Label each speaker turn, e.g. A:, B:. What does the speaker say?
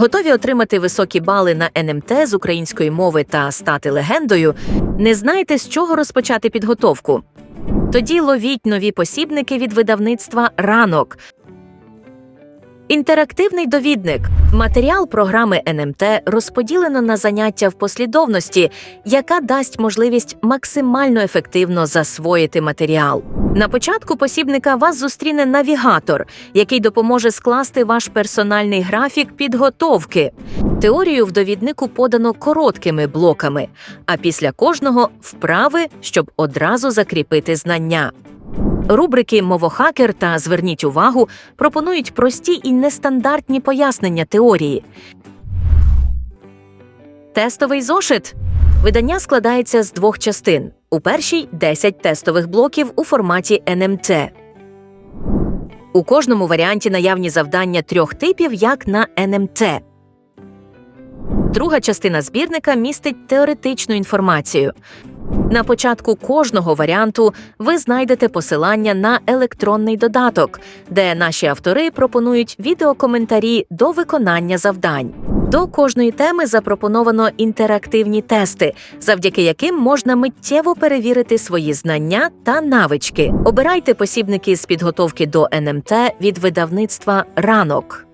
A: Готові отримати високі бали на НМТ з української мови та стати легендою? Не знаєте, з чого розпочати підготовку? Тоді ловіть нові посібники від видавництва Ранок. Інтерактивний довідник. Матеріал програми НМТ розподілено на заняття в послідовності, яка дасть можливість максимально ефективно засвоїти матеріал. На початку посібника вас зустріне навігатор, який допоможе скласти ваш персональний графік підготовки. Теорію в довіднику подано короткими блоками, а після кожного вправи, щоб одразу закріпити знання. Рубрики Мовохакер та Зверніть увагу пропонують прості і нестандартні пояснення теорії. Тестовий зошит. Видання складається з двох частин. У першій 10 тестових блоків у форматі НМТ. У кожному варіанті наявні завдання трьох типів, як на НМТ. Друга частина збірника містить теоретичну інформацію. На початку кожного варіанту ви знайдете посилання на електронний додаток, де наші автори пропонують відеокоментарі до виконання завдань. До кожної теми запропоновано інтерактивні тести, завдяки яким можна миттєво перевірити свої знання та навички. Обирайте посібники з підготовки до НМТ від видавництва Ранок.